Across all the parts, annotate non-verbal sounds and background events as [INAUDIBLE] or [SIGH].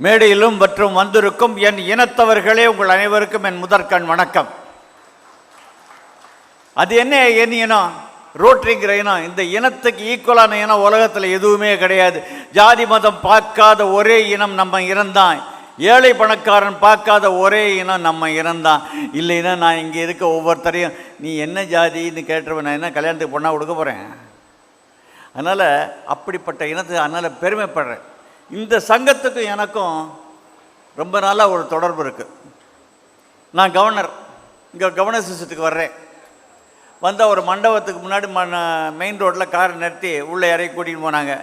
மேடையிலும் மற்றும் வந்திருக்கும் என் இனத்தவர்களே உங்கள் அனைவருக்கும் என் முதற்கண் வணக்கம். அது என்ன என் இனம்? ரோட்ரிங்கிற இனம். இந்த இனத்துக்கு ஈக்குவலான இனம் உலகத்தில் எதுவுமே கிடையாது. ஜாதி மதம் பார்க்காத ஒரே இனம் நம்ம இறந்தான் ஏழை பணக்காரன் பார்க்காத ஒரே இனம் நம்ம இறந்தான் இல்லைன்னா நான் இங்கே இருக்க ஒவ்வொருத்தரையும் நீ என்ன ஜாதின்னு கேட்டுருவேன் நான் என்ன கல்யாணத்துக்கு பொண்ணாக கொடுக்க போகிறேன் அதனால் அப்படிப்பட்ட இனத்துக்கு அதனால் பெருமைப்படுறேன். இந்த சங்கத்துக்கும் எனக்கும் ரொம்ப நாளாக ஒரு தொடர்பு இருக்குது நான் கவர்னர் இங்கே கவர்னர் சிஸ்டத்துக்கு வர்றேன். வந்தால் ஒரு மண்டபத்துக்கு முன்னாடி ம மெயின் ரோட்டில் காரை நிறுத்தி உள்ளே இறக்கி கூட்டிகிட்டு போனாங்க.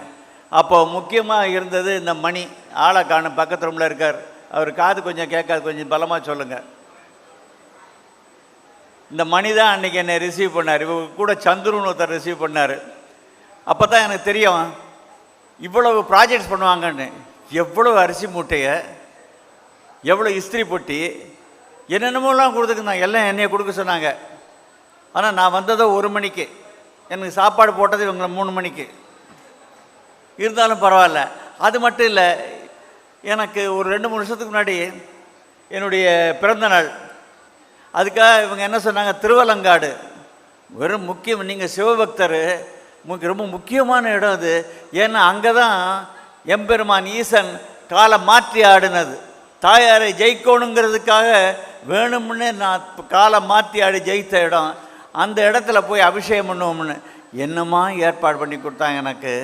அப்போ முக்கியமாக இருந்தது இந்த மணி ஆளை காணும் பக்கத்து ரூமில் இருக்கார். அவர் காது கொஞ்சம் கேட்காது கொஞ்சம் பலமாக சொல்லுங்கள் இந்த மணி தான் அன்றைக்கி என்னை ரிசீவ் பண்ணார். இவங்க கூட சந்துருன்னு ஒருத்தர் ரிசீவ் பண்ணார். அப்போ தான் எனக்கு தெரியும் இவ்வளவு ப்ராஜெக்ட்ஸ் பண்ணுவாங்கன்னு எவ்வளோ அரிசி மூட்டையை எவ்வளோ இஸ்திரி பொட்டி என்னென்னமோலாம் கொடுத்துருந்தாங்க எல்லாம் என்னைய கொடுக்க சொன்னாங்க. ஆனால் நான் வந்ததோ ஒரு மணிக்கு எனக்கு சாப்பாடு போட்டது இவங்களை மூணு மணிக்கு. இருந்தாலும் பரவாயில்ல. அது மட்டும் இல்லை எனக்கு ஒரு ரெண்டு மூணு வருஷத்துக்கு முன்னாடி என்னுடைய பிறந்த நாள். அதுக்காக இவங்க என்ன சொன்னாங்க திருவலங்காடு. வெறும் முக்கியம் நீங்கள் சிவபக்தர். ரொம்ப முக்கியமான இடம் அது. ஏன்னா அங்கே தான் எம்பெருமான் ஈசன் காலை மாற்றி ஆடினது. தாயாரை ஜெயிக்கணுங்கிறதுக்காக வேணும்னு நான் காலை மாற்றி ஆடி ஜெயித்த இடம். அந்த இடத்துல போய் அபிஷேகம் பண்ணுவோம்னு. என்னமா ஏற்பாடு பண்ணி கொடுத்தாங்க எனக்கு.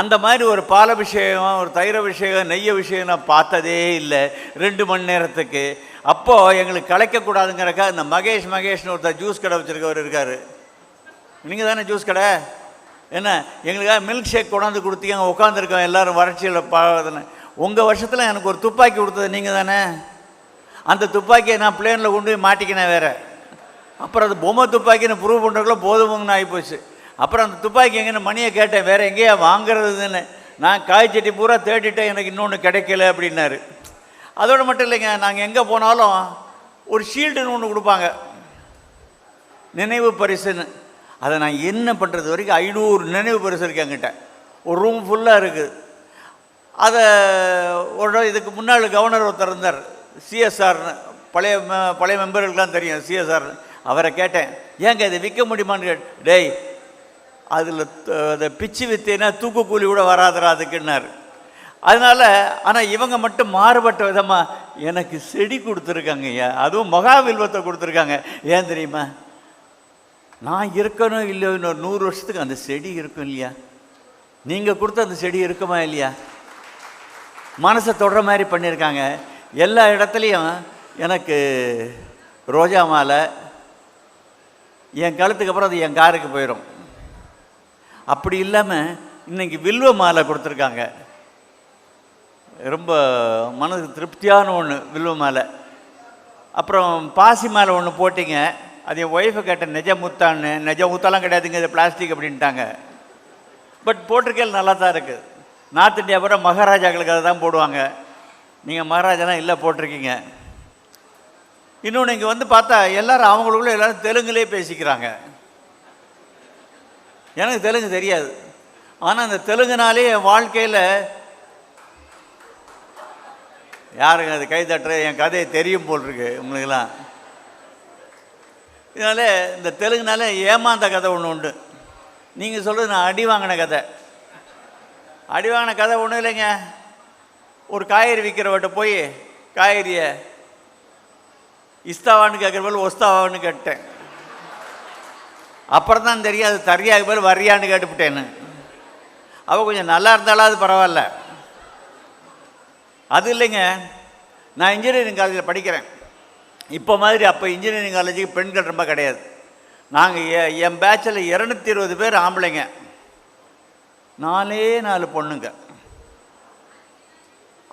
அந்த மாதிரி ஒரு பாலபிஷேகம் ஒரு தயிர் அபிஷேகம் நெய் அபிஷேகம் நான் பார்த்ததே இல்லை. ரெண்டு மணி நேரத்துக்கு. அப்போது எங்களுக்கு கலைக்கக்கூடாதுங்கிறக்கா இந்த மகேஷ் மகேஷ்னு ஒருத்தர் ஜூஸ் கடை வச்சுருக்கவர் இருக்கார். நீங்கள் தானே ஜூஸ் கடை? என்ன எங்களுக்காக மில்க் ஷேக் கொண்டாந்து கொடுத்தீங்க உட்காந்துருக்கோம் எல்லோரும் வறட்சியில் பாதுன்னு உங்கள் வருஷத்தில் எனக்கு ஒரு துப்பாக்கி கொடுத்தது நீங்கள் தானே அந்த துப்பாக்கியை நான் பிளேனில் கொண்டு போய் மாட்டிக்கினேன் வேறு. அப்புறம் அது பொம்மை துப்பாக்கின்னு ப்ரூவ் பண்ணுறக்குள்ள போதுமுங்கன்னு ஆகிப்போச்சு அப்புறம் அந்த துப்பாக்கி எங்கேன்னு மணியை கேட்டேன் வேறு எங்கேயா வாங்குறதுன்னு. நான் காய்ச்சட்டி பூரா தேடிட்டேன் எனக்கு இன்னொன்று கிடைக்கல அப்படின்னாரு. அதோடு மட்டும் இல்லைங்க நாங்கள் எங்கே போனாலும் ஒரு ஷீல்டுன்னு ஒன்று கொடுப்பாங்க. நினைவு பரிசுன்னு. அதை நான் என்ன பண்ணுறது வரைக்கும் ஐநூறு நினைவு பரிசு இருக்கு என்கிட்ட. ஒரு ரூம் ஃபுல்லாக இருக்குது அதை ஒரு இதுக்கு முன்னாள் கவர்னர் ஒருத்தர் இருந்தார். சிஎஸ்ஆர்னு பழைய பழைய மெம்பர்களுக்கெலாம் தெரியும் சிஎஸ்ஆர் அவரை கேட்டேன். ஏங்க இதை விற்க முடியுமான்னு கேட் டேய் அதில் அதை பிச்சு வித்தேன்னா தூக்கு கூலி கூட வராதரா அதுக்குன்னார். அதனால் ஆனால் இவங்க மட்டும் மாறுபட்ட விதமாக எனக்கு செடி கொடுத்துருக்காங்க ஐயா. அதுவும் மகாவில்வத்தை கொடுத்துருக்காங்க. ஏன் தெரியுமா? நான் இருக்கணும் இல்லையோ இன்னொரு நூறு வருஷத்துக்கு அந்த செடி இருக்கும் இல்லையா? நீங்கள் கொடுத்த அந்த செடி இருக்குமா இல்லையா? மனசை தொடுற மாதிரி பண்ணியிருக்காங்க. எல்லா இடத்துலையும் எனக்கு ரோஜா மாலை என் கழுத்துக்கு அப்புறம் அது என் காருக்கு போயிடும் அப்படி இல்லாமல் இன்றைக்கி வில்வ மாலை கொடுத்துருக்காங்க. ரொம்ப மனதுக்கு திருப்தியான ஒன்று வில்வ மாலை. அப்புறம் பாசி மாலை ஒன்று போட்டிங்க. அது என் ஒய்ஃபை கேட்டேன் நிஜ முத்தான்னு நிஜ முத்தாலாம் கிடையாதுங்க இது பிளாஸ்டிக் அப்படின்ட்டாங்க. பட் போட்டிருக்கையில் நல்லா தான் இருக்குது நார்த் இந்தியா பூரா மகாராஜாக்களுக்கு அதை தான் போடுவாங்க. நீங்கள் மகாராஜாலாம் இல்லை போட்டிருக்கீங்க. இன்னொன்று இங்கே வந்து பார்த்தா எல்லோரும் அவங்களுக்குள்ள எல்லாரும் தெலுங்குலேயே பேசிக்கிறாங்க. எனக்கு தெலுங்கு தெரியாது. ஆனால் அந்த தெலுங்குனாலே என் வாழ்க்கையில் யாருங்க அது கை தட்டுற? என் கதையை தெரியும் போல் இருக்கு உங்களுக்கெல்லாம். இதனால இந்த தெலுங்குனால ஏமாந்த கதை ஒன்று உண்டு. நீங்கள் சொல்கிறது நான் அடி வாங்கின கதை. அடி வாங்கின கதை ஒன்றும் இல்லைங்க. ஒரு காய்கறி விற்கிறவட்ட போய் காய்கறியை இஸ்தாவான்னு கேட்குற போல் ஒஸ்தாவான்னு கேட்டேன். அப்புறம் தான் தெரியும் அது தரியாக போல் வரியான்னு கேட்டுவிட்டேன்னு அவள் கொஞ்சம் நல்லா இருந்தாலும் அது பரவாயில்ல. அது இல்லைங்க. நான் இன்ஜினியரிங் காலேஜில் படிக்கிறேன். இப்போ மாதிரி அப்போ இன்ஜினியரிங் காலேஜுக்கு பெண்கள் ரொம்ப கிடையாது. நாங்கள் என் பேட்சில் இரநூத்தி இருபது பேர் ஆம்பளைங்க. நாலே நாலு பொண்ணுங்க.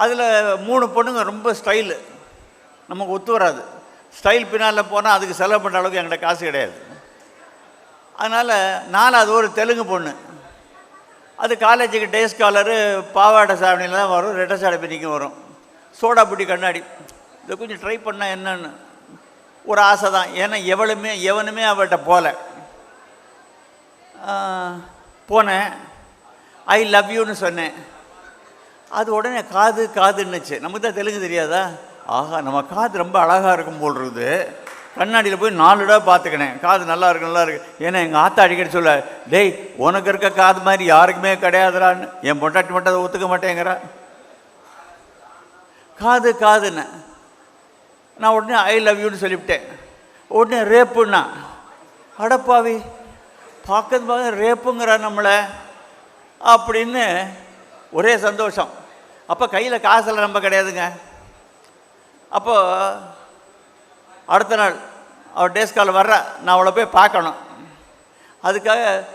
அதில் மூணு பொண்ணுங்க ரொம்ப ஸ்டைலு நமக்கு ஒத்து வராது. ஸ்டைல் பின்னால் போனால் அதுக்கு செலவு பண்ணுற அளவுக்கு எங்கள்கிட்ட காசு கிடையாது. அதனால் நாலாவது ஒரு தெலுங்கு பொண்ணு. அது காலேஜுக்கு டே ஸ்காலரு பாவாடை சாவணியில் தான் வரும் ரெட்டை சாடை பின்னிக்கும் வரும். சோடா புட்டி கண்ணாடி. இதை கொஞ்சம் ட்ரை பண்ணால் என்னன்னு. ஒரு ஆசை தான். ஏன்னா எவளுமே எவனுமே அவள்கிட்ட போகல போனேன். ஐ லவ் யூன்னு சொன்னேன். அது உடனே காது காதுன்னுச்சு. நமக்கு தான் தெலுங்கு தெரியாதா? ஆஹா நம்ம காது ரொம்ப அழகாக இருக்கும் போல் இருக்குது. கண்ணாடியில் போய் நாலு தடவை பார்த்துக்கினேன். காது நல்லா இருக்கு நல்லா இருக்கு. ஏன்னா எங்கள் ஆத்தா அடிக்கடி சொல்ல டேய் உனக்கு இருக்க காது மாதிரி யாருக்குமே கிடையாதுடான்னு. என் பொண்டாட்டி மட்டும் அதை ஒத்துக்க மாட்டேங்கிறா. காது காதுன்னு. நான் உடனே ஐ லவ் யூன்னு சொல்லிவிட்டேன். உடனே ரேப்புன்னா அடப்பாவி பார்க்கறது பார்க்க ரேப்புங்கிறா நம்மளை. அப்படின்னு ஒரே சந்தோஷம். அப்போ கையில் காசெல்லாம் நம்ம கிடையாதுங்க. அப்போ அடுத்த நாள் அவள் டேஸ் கால் வர்ற நான் அவளை போய் பார்க்கணும். அதுக்காக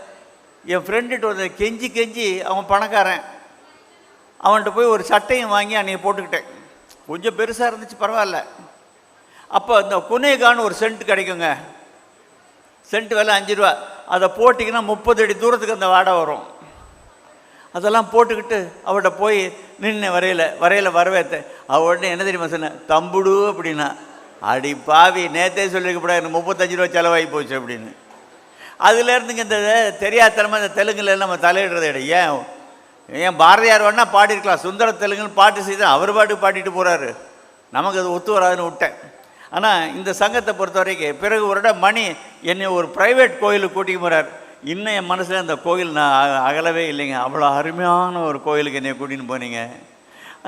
என் ஃப்ரெண்டுகிட்ட வந்து கெஞ்சி கெஞ்சி அவன் பணக்காரன். அவன்கிட்ட போய் ஒரு சட்டையும் வாங்கி அன்றைக்கி போட்டுக்கிட்டேன். கொஞ்சம் பெருசாக இருந்துச்சு பரவாயில்ல. அப்போ இந்த குனேகான்னு ஒரு சென்ட் கிடைக்குங்க. சென்ட் விலை அஞ்சு ரூபா அதை போட்டிங்கன்னா முப்பது அடி தூரத்துக்கு அந்த வாடை வரும். அதெல்லாம் போட்டுக்கிட்டு அவட்ட போய் நின்று வரையில வரையில வரவேற்ற. அவ உடனே என்ன தெரியுமா சொன்னேன் தம்புடு அப்படின்னா. அடி பாவி நேத்தே சொல்லியிருக்கப்படா எனக்கு முப்பத்தஞ்சு ரூபா செலவாகி போச்சு அப்படின்னு. அதுலேருந்துங்க இந்த தெரியாதனமாக இந்த தெலுங்குல நம்ம தலையிடுறது இடம் ஏன்? ஏன் பாரதியார் வேணால் பாடியிருக்கலாம். சுந்தர தெலுங்குன்னு பாட்டு செய்து அவர் பாட்டு பாடிட்டு போகிறாரு நமக்கு அது ஒத்து வராதுன்னு விட்டேன். ஆனால் இந்த சங்கத்தை பொறுத்த வரைக்கும் பிறகு ஒரு இடம் மணி என்னை ஒரு ப்ரைவேட் கோயிலுக்கு கூட்டிகிட்டு போகிறார் இன்னும் என் மனசில் அந்த கோயில் நான் அகலவே இல்லைங்க. அவ்வளோ அருமையான ஒரு கோயிலுக்கு என்னை கூட்டின்னு போனீங்க.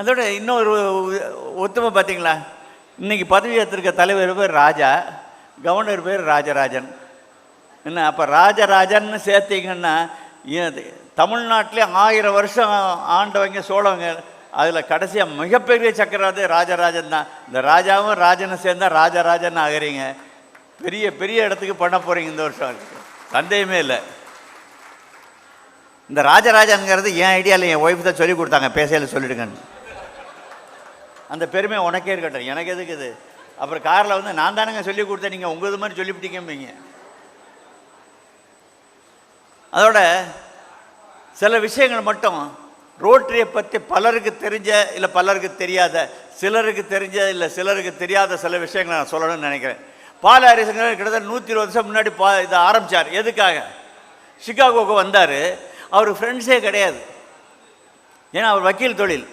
அதோட இன்னொரு ஒத்துமை பார்த்தீங்களா இன்றைக்கி பதவி ஏற்றிருக்க தலைவர் பேர் ராஜா கவர்னர் பேர் ராஜராஜன். என்ன அப்போ ராஜராஜன்னு சேர்த்தீங்கன்னா தமிழ்நாட்டிலே ஆயிரம் வருஷம் ஆண்டவங்க சோழவங்க அதில் கடைசியாக மிகப்பெரிய சக்கரவர்த்தி ராஜராஜன் தான். இந்த ராஜாவும் ராஜனும் சேர்ந்தால் ராஜராஜன் ஆகுறீங்க. பெரிய பெரிய இடத்துக்கு பண்ண போகிறீங்க இந்த வருஷம். சந்தேகமே இல்லை. இந்த ராஜராஜனுங்கிறது என் ஐடியாவில் என் ஒய்ஃப் தான் சொல்லி கொடுத்தாங்க. பேசையில் சொல்லிடுங்கன்னு. அந்த பெருமை உனக்கே இருக்கட்டும். எனக்கு எதுக்கு இது? அப்புறம் காரில் வந்து நான் தானேங்க சொல்லி கொடுத்தேன். நீங்கள் உங்கள் இது மாதிரி சொல்லிவிட்டீங்கம்பீங்க. அதோட சில விஷயங்கள் மட்டும் ரோட்டரியை பற்றி பலருக்கு தெரிஞ்ச இல்லை பலருக்கு தெரியாத சிலருக்கு தெரிஞ்ச இல்லை சிலருக்கு தெரியாத சில விஷயங்களை நான் சொல்லணும்னு நினைக்கிறேன். பால் ஹாரிசங்கர் கிட்டத்தட்ட நூற்றி இருபது வருஷம் முன்னாடி பா இதை ஆரம்பித்தார் எதுக்காக? சிகாகோவுக்கு வந்தார். அவர் ஃப்ரெண்ட்ஸே கிடையாது. ஏன்னா அவர் வக்கீல் தொழில்.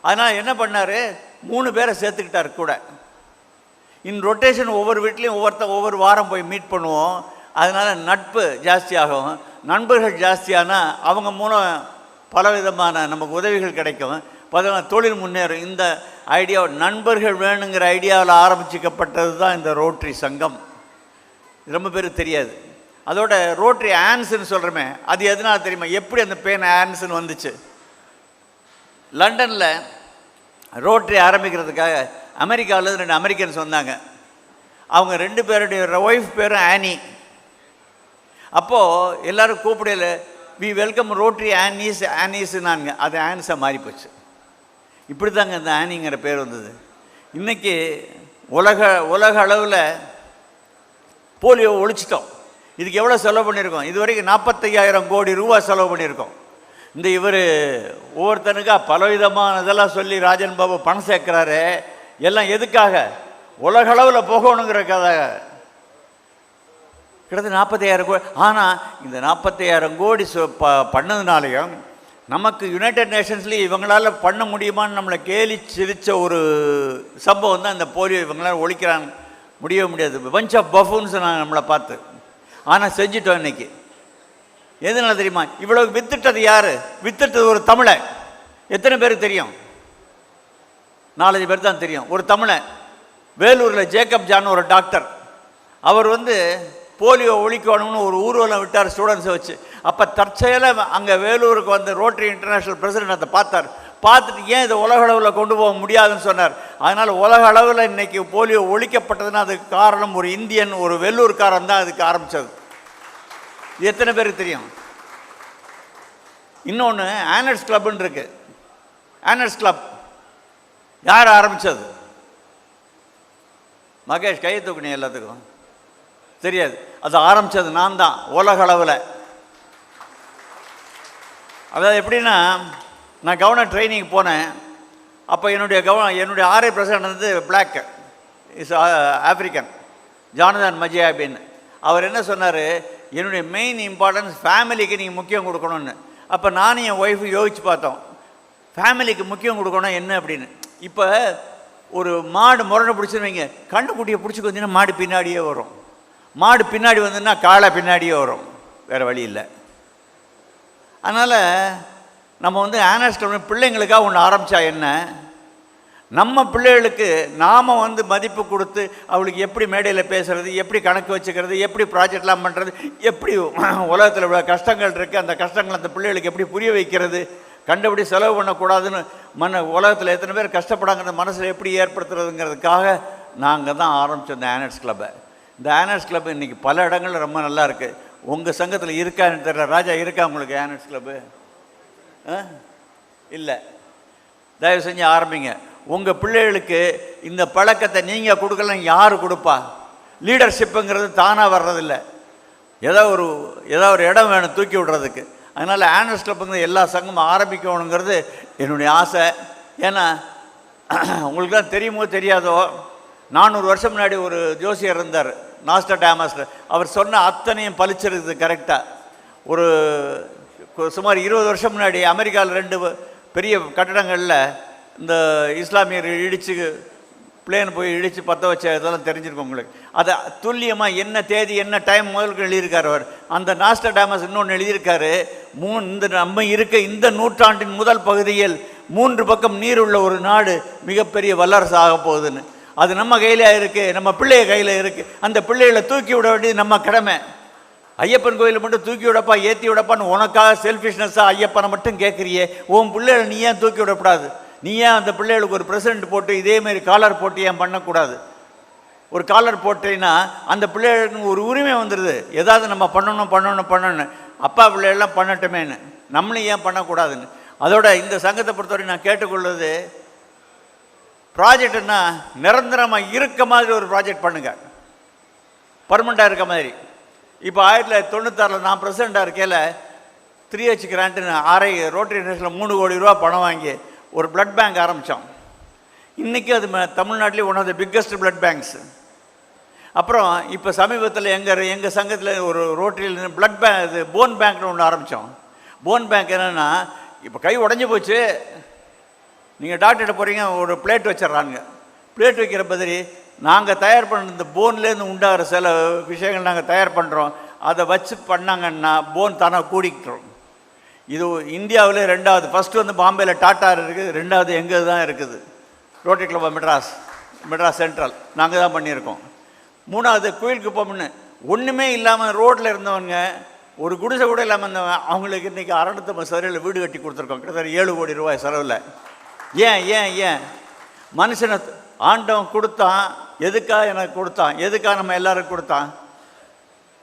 அதனால் என்ன பண்ணார்? மூணு பேரை சேர்த்துக்கிட்டார் கூட. இன் ரொட்டேஷன் ஒவ்வொரு வீட்லேயும் ஒவ்வொருத்த ஒவ்வொரு வாரம் போய் மீட் பண்ணுவோம். அதனால் நட்பு ஜாஸ்தியாகும். நண்பர்கள் ஜாஸ்தியானா அவங்க மூலம் பலவிதமான நமக்கு உதவிகள் கிடைக்கும். பதினாறு தொழில் முன்னேறும். இந்த ஐடியா நண்பர்கள் வேணுங்கிற ஐடியாவில் ஆரம்பிச்சிக்கப்பட்டது தான் இந்த ரோட்ரி சங்கம். ரொம்ப பேருக்கு தெரியாது. அதோட ரோட்ரி ஆன்ஸ்ன்னு சொல்கிறோமே அது எதனால் தெரியுமா? எப்படி அந்த பேன் ஆன்ஸ்ன்னு வந்துச்சு? லண்டனில் ரோட்ரி ஆரம்பிக்கிறதுக்காக அமெரிக்காவிலேருந்து ரெண்டு அமெரிக்கன்ஸ் வந்தாங்க அவங்க ரெண்டு பேருடைய ஒய்ஃப் பேரும் ஆனி அப்போது எல்லாரும் கூப்பிடையில we welcome rotary Annie's Annie's ஆனீஸ்னாங்க அது ஆன்ஸாக மாறி போச்சு இப்படி தாங்க இந்த ஆனிங்கிற பேர் வந்தது. இன்றைக்கி உலக உலக அளவில் போலியோ ஒழிச்சிட்டோம். இதுக்கு எவ்வளோ செலவு பண்ணியிருக்கோம்? இது வரைக்கும் நாற்பத்தையாயிரம் கோடி ரூபா செலவு பண்ணியிருக்கோம். இந்த இவர் ஒவ்வொருத்தனுக்கா பலவிதமான இதெல்லாம் சொல்லி ராஜன் பாபு பணம் சேர்க்குறாரு. எல்லாம் எதுக்காக? உலகளவில் போகணுங்கிற போகணுங்கிறக்காக கிட்டத்தட்ட நாற்பத்தையாயிரம் கோடி ஆனால் இந்த நாற்பத்தையாயிரம் கோடி சொ ப பண்ணதுனாலையும் நமக்கு யுனைடெட் நேஷன்ஸ்லேயும் இவங்களால் பண்ண முடியுமான்னு நம்மளை கேலி சிரித்த ஒரு சம்பவம் தான் இந்த போலியோ இவங்களால் ஒழிக்கிறாங்க. முடியவே முடியாது. பஞ்ச் ஆஃப் பஃபூன்ஸ் நான் நம்மளை பார்த்து. ஆனால் செஞ்சிட்டோம் இன்றைக்கி எதனால தெரியுமா? இவ்வளோ வித்துட்டது யார்? வித்துட்டது ஒரு தமிழை. எத்தனை பேருக்கு தெரியும்? நாலஞ்சு பேர் தான் தெரியும். ஒரு தமிழை. வேலூரில் ஜேக்கப் ஜான் ஒரு டாக்டர். அவர் வந்து போலியோ ஒழிக்கணும்னு ஒரு ஊர்வலம் விட்டார் ஸ்டூடெண்ட்ஸை வச்சு. அப்போ தற்செயலாக அங்கே வேலூருக்கு வந்து ரோட்டரி இன்டர்நேஷ்னல் பிரசிடென்ட் அதை பார்த்தார். பார்த்துட்டு ஏன் இதை உலக அளவில் கொண்டு போக முடியாதுன்னு சொன்னார். அதனால் உலக அளவில் இன்னைக்கு போலியோ ஒழிக்கப்பட்டதுன்னா அதுக்கு காரணம் ஒரு இந்தியன் ஒரு வெள்ளூர்காரன் தான் அதுக்கு ஆரம்பித்தது எத்தனை பேருக்கு தெரியும்? இன்னொன்று ஆனர்ஸ் கிளப்னு இருக்கு. ஆனர்ஸ் கிளப் யார் ஆரம்பித்தது மகேஷ் கையை தூக்குனீங்க எல்லாத்துக்கும். தெரியாது. அது ஆரம்பித்தது நான் தான் உலக அளவில் அதாவது எப்படின்னா நான் கவர்னர் ட்ரைனிங் போனேன். அப்போ என்னுடைய கவனம் என்னுடைய ஆர்ஐ பிரசிடண்ட் வந்து பிளாக் இஸ் ஆஃப்ரிக்கன் ஜானதான் மஜியா அப்படின்னு. அவர் என்ன சொன்னார்? என்னுடைய மெயின் இம்பார்ட்டன்ஸ் ஃபேமிலிக்கு நீங்கள் முக்கியம் கொடுக்கணும்னு. அப்போ நானும் என் ஒய்ஃபு யோசிச்சு பார்த்தோம். ஃபேமிலிக்கு முக்கியம் கொடுக்கணும் என்ன அப்படின்னு? இப்போ ஒரு மாடு முரண்டு பிடிச்சிருவீங்க வைங்க. பிடிச்சி வந்தீங்கன்னா மாடு பின்னாடியே வரும். மாடு பின்னாடி வந்ததுன்னா காளை பின்னாடியே வரும். வேறு வழி இல்லை. அதனால் நம்ம வந்து ஆனர்ஸ் பிள்ளைங்களுக்காக ஒன்று ஆரம்பித்தா என்ன? நம்ம பிள்ளைகளுக்கு நாம் வந்து மதிப்பு கொடுத்து அவளுக்கு எப்படி மேடையில் பேசுறது எப்படி கணக்கு வச்சுக்கிறது எப்படி ப்ராஜெக்ட்லாம் பண்ணுறது எப்படி உலகத்தில் இவ்வளோ கஷ்டங்கள் இருக்குது அந்த கஷ்டங்கள் அந்த பிள்ளைகளுக்கு எப்படி புரிய வைக்கிறது கண்டபடி செலவு பண்ணக்கூடாதுன்னு மன உலகத்தில் எத்தனை பேர் கஷ்டப்படாங்கிறத மனசில் எப்படி ஏற்படுத்துறதுங்கிறதுக்காக நாங்கள் தான் ஆரம்பித்தோம் இந்த ஆனட்ஸ் கிளப்பை இந்த ஆனர்ஸ் கிளப் இன்றைக்கி பல இடங்கள்ல ரொம்ப நல்லா இருக்குது உங்கள் சங்கத்தில் இருக்கான்னு தெரியல. ராஜா இருக்கா உங்களுக்கு ஆனர்ஸ் கிளப்பு இல்லை. தயவு செஞ்சு ஆரம்பிங்க. உங்கள் பிள்ளைகளுக்கு இந்த பழக்கத்தை நீங்கள் கொடுக்கலாம் யார் கொடுப்பா? லீடர்ஷிப்புங்கிறது தானாக வர்றதில்ல. ஏதோ ஒரு ஏதோ ஒரு இடம் வேணும் தூக்கி விடுறதுக்கு. அதனால் ஆனர்ஸ் கிளப்புங்கிற எல்லா சங்கமும் ஆரம்பிக்கணுங்கிறது என்னுடைய ஆசை. ஏன்னா [CLEARS THROAT] உங்களுக்கு தான் தெரியுமோ தெரியாதோ நானூறு வருஷம் முன்னாடி ஒரு ஜோசியர் இருந்தார் நாஸ்டர் டேமாஸ்டர் அவர் சொன்ன அத்தனையும் பளிச்சிருக்குது கரெக்டாக ஒரு சுமார் இருபது வருஷம் முன்னாடி அமெரிக்காவில் ரெண்டு பெரிய கட்டடங்களில் இந்த இஸ்லாமியர் இடித்து பிளேன் போய் இடித்து பற்ற வச்ச இதெல்லாம் தெரிஞ்சிருக்கும் உங்களுக்கு. அதை துல்லியமாக என்ன தேதி என்ன டைம் முதலுக்கு எழுதியிருக்கார் அவர். அந்த நாஸ்டர் டேமஸ் இன்னொன்று எழுதியிருக்காரு மூணு இந்த நம்ம இருக்க இந்த நூற்றாண்டின் முதல் பகுதியில் மூன்று பக்கம் நீர் உள்ள ஒரு நாடு மிகப்பெரிய வல்லரசு ஆக போகுதுன்னு. அது நம்ம கையில் இருக்குது நம்ம பிள்ளைய கையில் இருக்குது அந்த பிள்ளைகளை தூக்கி விட வேண்டியது நம்ம கடமை. ஐயப்பன் கோயிலில் மட்டும் தூக்கி விடப்பா ஏற்றி விடப்பான்னு உனக்காக செல்ஃபிஷ்னஸாக ஐயப்பனை மட்டும் கேட்குறியே உன் பிள்ளைகளை நீ ஏன் தூக்கி விடக்கூடாது? நீ ஏன் அந்த பிள்ளைகளுக்கு ஒரு ப்ரெசிடென்ட் போட்டு இதேமாரி காலர் போட்டு ஏன் பண்ணக்கூடாது? ஒரு காலர் போட்டீங்கன்னா அந்த பிள்ளைகளுக்கு ஒரு உரிமை வந்துடுது ஏதாவது நம்ம பண்ணணும் பண்ணணும் பண்ணணும் அப்பா பிள்ளைகள்லாம் பண்ணட்டுமேன்னு. நம்மளும் ஏன் பண்ணக்கூடாதுன்னு? அதோட இந்த சங்கத்தை பொறுத்தவரை நான் கேட்டுக்கொள்வது ப்ராஜெக்ட்னா நிரந்தரமாக இருக்க மாதிரி ஒரு ப்ராஜெக்ட் பண்ணுங்கள் பர்மனெண்ட்டாக இருக்க மாதிரி. இப்போ ஆயிரத்தி தொள்ளாயிரத்தி தொண்ணூத்தாறில் நான் பிரசிடெண்ட்டாக இருக்கையில் த்ரீ ஹெச் கிராண்ட்டுன்னு ஆர்ஐ ரோட்டரி நேஷனில் மூணு கோடி ரூபா பணம் வாங்கி ஒரு பிளட் பேங்க் ஆரம்பித்தோம் இன்றைக்கி அது ம- தமிழ்நாட்டிலே one of the biggest blood banks அப்புறம் இப்போ சமீபத்தில் எங்கள் எங்கள் சங்கத்தில் ஒரு ரோட்டரியில் பிளட் பேங்க் இது போன் பேங்க்னு ஒன்று ஆரம்பித்தோம் போன் பேங்க் என்னென்னா இப்போ கை உடஞ்சி போச்சு. நீங்கள் டாக்டர்கிட்ட போகிறீங்க ஒரு பிளேட் வச்சிடுறாங்க பிளேட் வைக்கிற பதிரி நாங்கள் தயார் பண்ண இந்த போன்லேருந்து உண்டாகிற சில விஷயங்கள் நாங்கள் தயார் பண்ணுறோம் அதை வச்சு பண்ணாங்கன்னா போன் தானாக கூடிக்கிட்டோம். இது இந்தியாவில் ரெண்டாவது ஃபஸ்ட்டு வந்து பாம்பேயில் டாட்டா இருக்குது ரெண்டாவது எங்கே தான் இருக்குது? Rotary club Madras Madras central நாங்கள் தான் பண்ணியிருக்கோம். மூணாவது கோயில் குப்பம்னு ஒன்றுமே இல்லாமல் ரோட்டில் இருந்தவங்க ஒரு குடிசை கூட இல்லாமல் இருந்தவங்க அவங்களுக்கு இன்றைக்கி அறநூத்தம்பது சதுரையில் வீடு கட்டி கொடுத்துருக்கோம். கிட்டத்தட்ட ஏழு கோடி ரூபாய் செலவில். ஏன் ஏன் ஏன்? மனுஷனை ஆண்டவன் கொடுத்தான். எதுக்காக எனக்கு கொடுத்தான்? எதுக்காக நம்ம எல்லாருக்கும் கொடுத்தான்?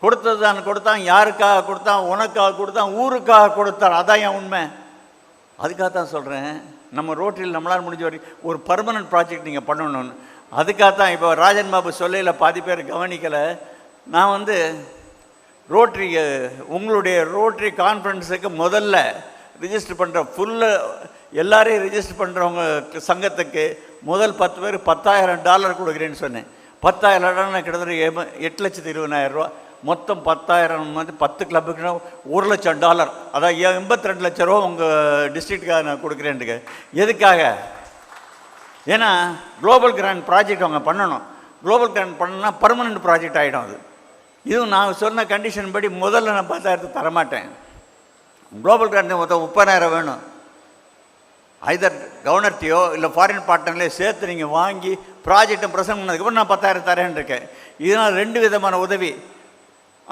கொடுத்தது தான் கொடுத்தான் யாருக்காக கொடுத்தான் உனக்காக கொடுத்தான் ஊருக்காக கொடுத்தான். அதான் என் உண்மை. அதுக்காக தான் சொல்கிறேன் நம்ம ரோட்டில் நம்மளால் முடிஞ்ச வரைக்கும் ஒரு பர்மனன்ட் ப்ராஜெக்ட் நீங்கள் பண்ணணும்னு. அதுக்காக தான் இப்போ ராஜன் பாபு சொல்லையில் பாதி பேர் கவனிக்கலை. நான் வந்து ரோட்ரி உங்களுடைய ரோட்ரி கான்ஃபரன்ஸுக்கு முதல்ல ரிஜிஸ்டர் பண்ணுற ஃபுல்லு எல்லாரையும் ரிஜிஸ்டர் பண்ணுறவங்க சங்கத்துக்கு முதல் பத்து பேர் பத்தாயிரம் டாலர் கொடுக்குறேன்னு சொன்னேன். பத்தாயிரம் டாலர்னா கிட்டத்தட்ட எட்டு லட்சத்து இருபதாயிரரூவா மொத்தம் பத்தாயிரம் வந்து பத்து கிளப்புக்குன்னா ஒரு லட்சம் டாலர் அதான் எண்பத்தி ரெண்டு லட்ச ரூபா உங்கள் டிஸ்ட்ரிக்டுக்காக நான் கொடுக்குறேன்ட்டு எதுக்காக? ஏன்னா குளோபல் கிராண்ட் ப்ராஜெக்ட் அவங்க பண்ணணும். குளோபல் கிராண்ட் பண்ணனா பர்மனெண்ட் ப்ராஜெக்ட் ஆகிடும் அது. இதுவும் நான் சொன்ன கண்டிஷன் படி முதல்ல நான் பத்தாயிரத்து தரமாட்டேன். குளோபல் கிராண்ட் மொத்தம் முப்பதாயிரம் வேணும். ஐதர் கவர்னர்ட்டையோ இல்லை ஃபாரின் பார்ட்னர்லையோ சேர்த்து நீங்கள் வாங்கி ப்ராஜெக்ட்டை ப்ரெசென்ட் பண்ணதுக்கப்புறம் நான் பத்தாயிரம் தரேன் இருக்கேன். இதனால் ரெண்டு விதமான உதவி.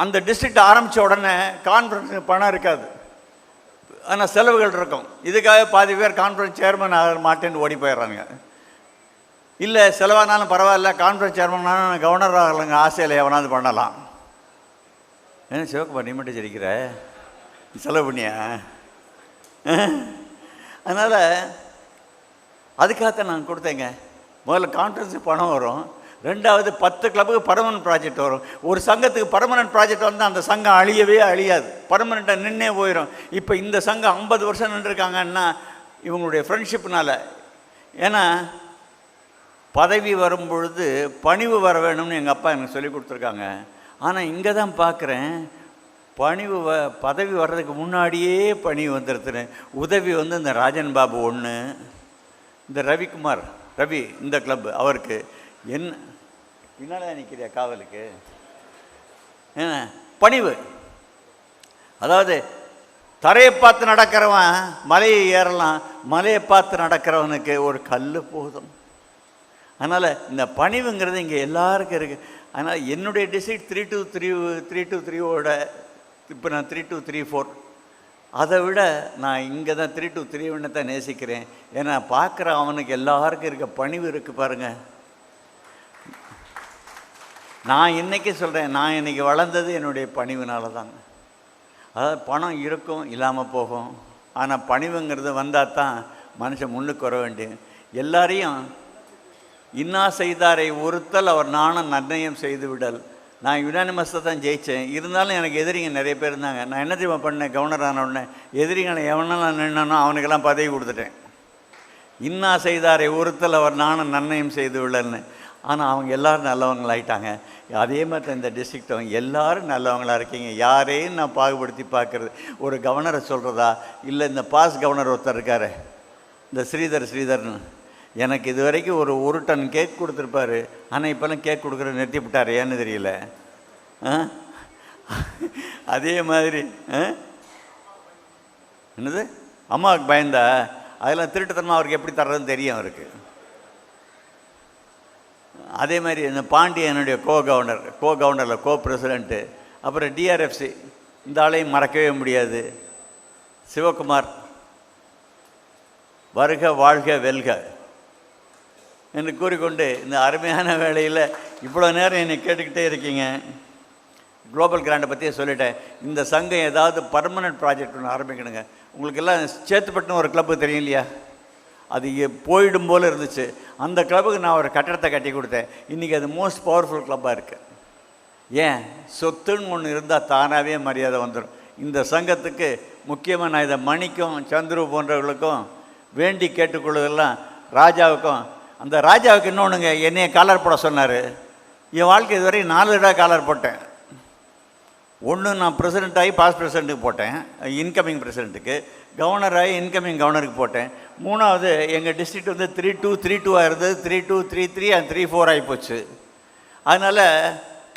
அந்த டிஸ்ட்ரிக்ட் ஆரம்பித்த உடனே கான்ஃபரன்ஸுக்கு பணம் இருக்காது. ஆனால் செலவுகள் இருக்கும். இதுக்காக பாதி பேர் கான்ஃபரன்ஸ் சேர்மன் ஆக மாட்டேன்னு ஓடி போயிடுறாங்க. இல்லை செலவானாலும் பரவாயில்ல கான்ஃபரன்ஸ் சேர்மனாலும் கவர்னர் ஆகலைங்க ஆசையில் எவனாவது பண்ணலாம். ஏன்னா சிவகுமார் நீ மட்டும் சிரிக்கிற? செலவு பண்ணியா? அதனால் அதுக்காகத்தான் நான் கொடுத்தேங்க. முதல்ல கான்ஃபரன்ஸுக்கு பணம் வரும். ரெண்டாவது பத்து கிளப்புக்கு பர்மனன்ட் ப்ராஜெக்ட் வரும். ஒரு சங்கத்துக்கு பர்மனன்ட் ப்ராஜெக்ட் வந்தால் அந்த சங்கம் அழியவே அழியாது. பர்மனெண்ட்டாக நின்னே போயிடும் இப்போ இந்த சங்கம் ஐம்பது வருஷம் நின்றுருக்காங்கன்னா இவங்களுடைய ஃப்ரெண்ட்ஷிப்னால ஏன்னா பதவி வரும் பொழுது பணிவு வர வேணும்னு எங்கள் அப்பா எனக்கு சொல்லி கொடுத்துருக்காங்க. ஆனால் இங்கே தான் பார்க்குறேன் பணிவு வ பதவி வர்றதுக்கு முன்னாடியே பணி வந்துடுதுன்னு உதவி வந்து இந்த ராஜன் பாபு ஒன்று இந்த ரவிக்குமார் ரவி இந்த கிளப் அவருக்கு. என்ன என்னால் நிற்கிறியா காவலுக்கு? என்ன? பணிவு. அதாவது தரையை பார்த்து நடக்கிறவன் மலையை ஏறலாம் மலையை பார்த்து நடக்கிறவனுக்கு ஒரு கல் போதும். அதனால் இந்த பணிவுங்கிறது இங்கே எல்லாருக்கும் இருக்குது அதனால் என்னுடைய decide three two three three two த்ரீயோட இப்போ நான் த்ரீ டூ த்ரீ ஃபோர் அதை விட நான் இங்கே தான் த்ரீ டூ த்ரீ ஒன்று தான் நேசிக்கிறேன். ஏன்னா பார்க்குற அவனுக்கு எல்லாருக்கும் இருக்க பணிவு இருக்குது பாருங்கள் நான் இன்றைக்கி சொல்கிறேன் நான் இன்னைக்கு வளர்ந்தது என்னுடைய பணிவுனால தாங்க அதாவது பணம் இருக்கும் இல்லாமல் போகும். ஆனால் பணிவுங்கிறது வந்தால் தான் மனுஷன் முன்னுக்கு வர வேண்டிய எல்லாரையும் இன்னா செய்தாரை ஒருத்தல் அவர் நானும் நிர்ணயம் செய்து விடல். நான் யுனானிமஸை தான் ஜெயித்தேன் இருந்தாலும் எனக்கு எதிரிங்க நிறைய பேர் இருந்தாங்க. நான் என்ன தெரியுமா பண்ணேன்? கவர்னர் ஆன உடனே எதிரிகளை எவனெல்லாம் நின்னானோ அவனுக்கெல்லாம் பதவி கொடுத்துட்டேன். இன்னா செய்தாரை ஒருத்தல் அவர் நானும் நன்மையும் செய்து உள்ளேன்னு ஆனால் அவங்க எல்லாரும் நல்லவங்களாயிட்டாங்க. அதே மாதிரி இந்த டிஸ்ட்ரிக்டும் எல்லோரும் நல்லவங்களாக இருக்கீங்க. யாரையும் நான் பாகுபடுத்தி பார்க்குறது. ஒரு கவர்னரை சொல்கிறதா இல்லை இந்த பாஸ் கவர்னர் ஒருத்தர் இருக்காரு. இந்த ஸ்ரீதர் ஸ்ரீதர்னு. எனக்கு இது வரைக்கும் ஒரு ஒரு டன் கேக் கொடுத்துருப்பாரு. ஆனால் இப்போல்லாம் கேக் கொடுக்குற நிறுத்தி விட்டார் ஏன்னு தெரியல அதே மாதிரி ஆ? என்னது? அம்மாவுக்கு பயந்தா? அதெல்லாம் திருட்டுத்தனமாக அவருக்கு எப்படி தர்றதுன்னு தெரியும் அவருக்கு. அதே மாதிரி இந்த பாண்டியனுடைய கோ கவர்னர் கோ கவர்னரில் கோ பிரசிடென்ட்டு அப்புறம் டிஆர்எஃப்சி இந்த ஆளையும் மறக்கவே முடியாது. சிவகுமார் வருக வாழ்க வெல்க. என்று கூறிக்கொண்டு இந்த அருமையான வேலையில் இவ்வளோ நேரம் என்னை கேட்டுக்கிட்டே இருக்கீங்க. குளோபல் கிராண்டை பற்றியே சொல்லிட்டேன். இந்த சங்கம் ஏதாவது பர்மனெண்ட் ப்ராஜெக்ட் ஒன்று ஆரம்பிக்கணுங்க. உங்களுக்கெல்லாம் சேத்துப்பட்டுன்னு ஒரு கிளப்பு தெரியும் இல்லையா? அது போயிடும் போல் இருந்துச்சு. அந்த கிளப்புக்கு நான் ஒரு கட்டடத்தை கட்டி கொடுத்தேன். இன்றைக்கி அது மோஸ்ட் பவர்ஃபுல் கிளப்பாக இருக்குது ஏன்? சொத்துன்னு ஒன்று இருந்தால் தானாகவே மரியாதை வந்துடும் இந்த சங்கத்துக்கு முக்கியமாக நான் இதை மணிக்கும் சந்துரு போன்றவர்களுக்கும் வேண்டி கேட்டுக்கொள்வதெல்லாம் ராஜாவுக்கும் அந்த ராஜாவுக்கு இன்னொன்றுங்க என்னைய காலர் போட சொன்னார். என் வாழ்க்கை இதுவரை நாலு தடவை காலர் போட்டேன். ஒன்று நான் பிரசிடெண்ட் ஆகி பாஸ் பிரசிடெண்ட்டுக்கு போட்டேன் இன்கமிங் பிரசிடெண்ட்டுக்கு கவர்னர் ஆகி இன்கமிங் கவர்னருக்கு போட்டேன். மூணாவது எங்கள் டிஸ்ட்ரிக்ட் வந்து த்ரீ டூ த்ரீ டூவாக இருந்தது. Three two three three and three four ஆகி போச்சு. அதனால்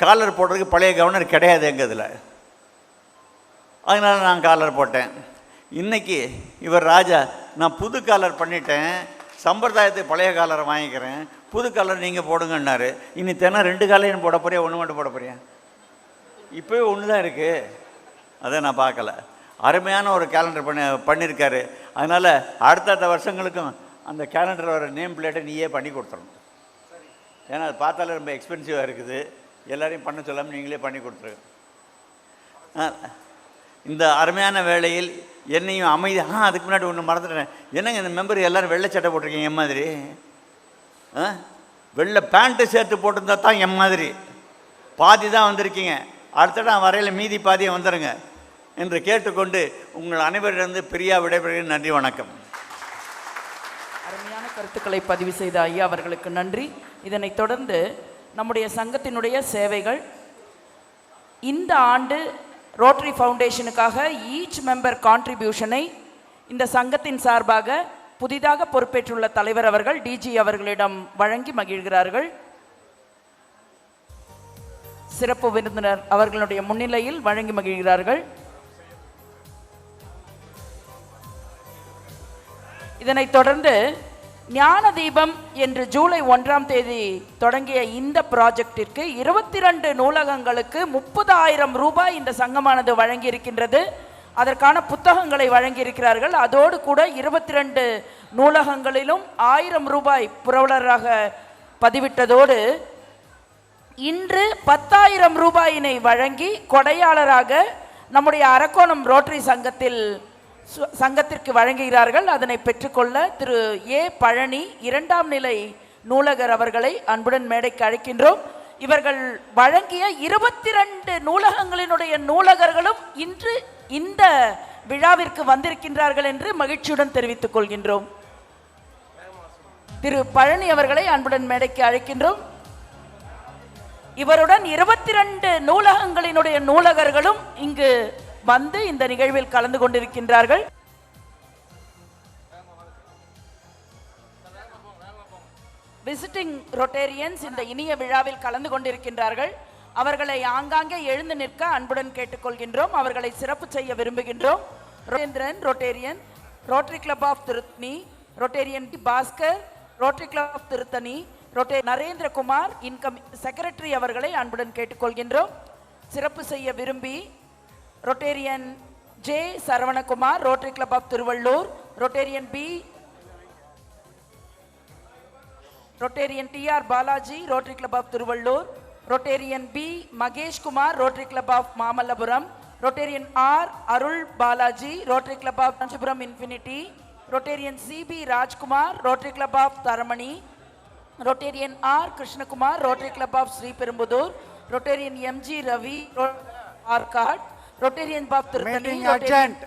காலர் போடுறதுக்கு பழைய கவர்னர் கிடையாது எங்கள் இதில். அதனால் நான் காலர் போட்டேன். இன்னைக்கு இவர் ராஜா நான் புது காலர் பண்ணிட்டேன். சம்பிரதாயத்தை பழைய காலரை வாங்கிக்கிறேன் புது கலர் நீங்கள் போடுங்கன்னாரு. இனி தினம் ரெண்டு காலையும் போட போறியா ஒன்று மட்டும் போட போறியா? இப்போவே ஒன்று தான் இருக்குது அதை நான் பார்க்கல. அருமையான ஒரு கேலண்டர் பண்ணி பண்ணியிருக்காரு அதனால் அடுத்தடுத்த வருஷங்களுக்கும் அந்த கேலண்டர் வர நேம் பிளேட்டை நீயே பண்ணி கொடுத்துடணும். ஏன்னா அது பார்த்தாலே ரொம்ப எக்ஸ்பென்சிவாக இருக்குது. எல்லாரையும் பண்ண சொல்லாமல் நீங்களே பண்ணி கொடுத்துருங்க. ஆ, இந்த அருமையான வேளையில் என்னையும் அமைதி ஆ அதுக்கு முன்னாடி ஒன்று மறந்துட்டேன். என்னங்க இந்த மெம்பர் எல்லோரும் வெள்ளை சட்டை போட்டிருக்கீங்க என் மாதிரி? ஆ? வெள்ளை பேண்ட்டு சேர்த்து போட்டிருந்தா தான் என் மாதிரி. பாதி தான் வந்திருக்கீங்க. அடுத்த நான் வரையில் மீதி பாதியை வந்துடுங்க என்று கேட்டுக்கொண்டு உங்கள் அனைவரிடந்து பிரியா விடைபெறுகிறேன். நன்றி வணக்கம். அருமையான கருத்துக்களை பதிவு செய்த ஐயா அவர்களுக்கு நன்றி. இதனைத் தொடர்ந்து நம்முடைய சங்கத்தினுடைய சேவைகள் இந்த ஆண்டு ரோட்டரி ஃபவுண்டேஷனுக்காக ஈச் மெம்பர் கான்ட்ரிபியூஷனை இந்த சங்கத்தின் சார்பாக புதிதாக பொறுப்பேற்றுள்ள தலைவர் அவர்கள் டிஜி அவர்களிடம் வழங்கி மகிழ்கிறார்கள். சிறப்பு விருந்தினர் அவர்களுடைய முன்னிலையில் வழங்கி மகிழ்கிறார்கள். இதனைத் தொடர்ந்து ஞான தீபம் என்று ஜூலை ஒன்றாம் தேதி தொடங்கிய இந்த ப்ராஜெக்டிற்கு இருபத்தி ரெண்டு நூலகங்களுக்கு முப்பதாயிரம் ரூபாய் இந்த சங்கமானது வழங்கியிருக்கின்றது. அதற்கான புத்தகங்களை வழங்கியிருக்கிறார்கள். அதோடு கூட இருபத்தி ரெண்டு நூலகங்களிலும் ஆயிரம் ரூபாய் புரவலராக பதிவிட்டதோடு இன்று பத்தாயிரம் ரூபாயினை வழங்கி கொடையாளராக நம்முடைய அரக்கோணம் ரோட்டரி சங்கத்தில் சங்கத்திற்கு வழங்குகிறார்கள். அதனை பெற்றுக்கொள்ள திரு. ஏ. பழனி இரண்டாம் நிலை நூலகர் அவர்களை அன்புடன் மேடைக்கு அழைக்கின்றோம். இவர்கள் வழங்கிய இருபத்தி ரெண்டு நூலகங்களினுடைய நூலகர்களும் இன்று இந்த விழாவிற்கு வந்திருக்கின்றார்கள் என்று மகிழ்ச்சியுடன் தெரிவித்துக் கொள்கின்றோம். திரு. பழனி அவர்களை அன்புடன் மேடைக்கு அழைக்கின்றோம். இவருடன் இருபத்தி ரெண்டு நூலகங்களினுடைய நூலகர்களும் இங்கு வந்து இந்த நிகழ்வில் கலந்து கொண்டிருக்கின்றார்கள். விசிட்டிங் ரொட்டேரியன்ஸ் இந்த இனிய விழாவில் கலந்து கொண்டிருக்கின்றார்கள். அவர்களை ஆங்காங்கே எழுந்து நிற்க அன்புடன் கேட்டுக்கொள்கின்றோம். அவர்களை சிறப்பு செய்ய விரும்புகின்றோம். Rogendran Rotarian Rotary club of Tiruttani Rotarian Bhaskar Rotary club of Tiruttani ரொட்டே Narendrakumar income secretary அவர்களை அன்புடன் கேட்டுக்கொள்கின்றோம். சிறப்பு செய்ய விரும்பி Rotarian J Saravanakumar Rotary club of Tiruvallur Rotarian P Rotarian T R Balaji Rotary club of Tiruvallur Rotarian P Maheshkumar Rotary club of Mamallapuram Rotarian R Arul Balaji Rotary club of Kanchipuram infinity Rotarian C P Rajkumar Rotary club of Taramani Rotarian R Krishnakumar Rotary club of Sriperumbudur Rotarian MG Ravi Arcot Rotarian of Tiruttani urgent.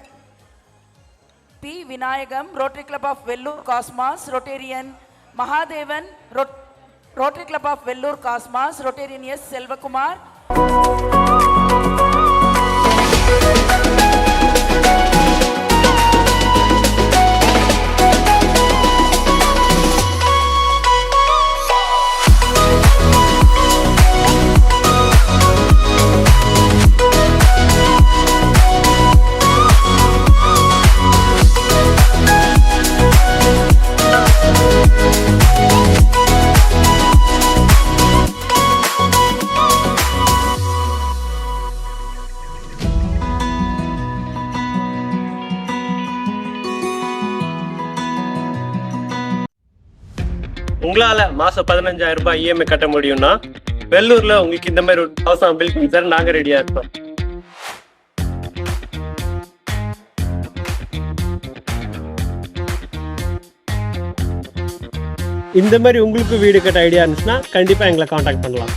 P Vinayagam Rotary club of Vellore cosmos Rotarian Mahadevan ரொட்- Rotary club of Vellore cosmos Rotarian S Selvakumar மாசம் பதினஞ்சாயிரம் ரூபாய் EMI கட்ட முடியும்னா வெள்ளூர்ல உங்களுக்கு இந்த மாதிரி ஒரு house bill பண்ணி தர நாங்க ரெடியா இருப்போம். இந்த மாதிரி உங்களுக்கு வீடு கட்ட ஐடியா இருந்துச்சுன்னா கண்டிப்பா எங்களை காண்டாக்ட் பண்ணலாம்.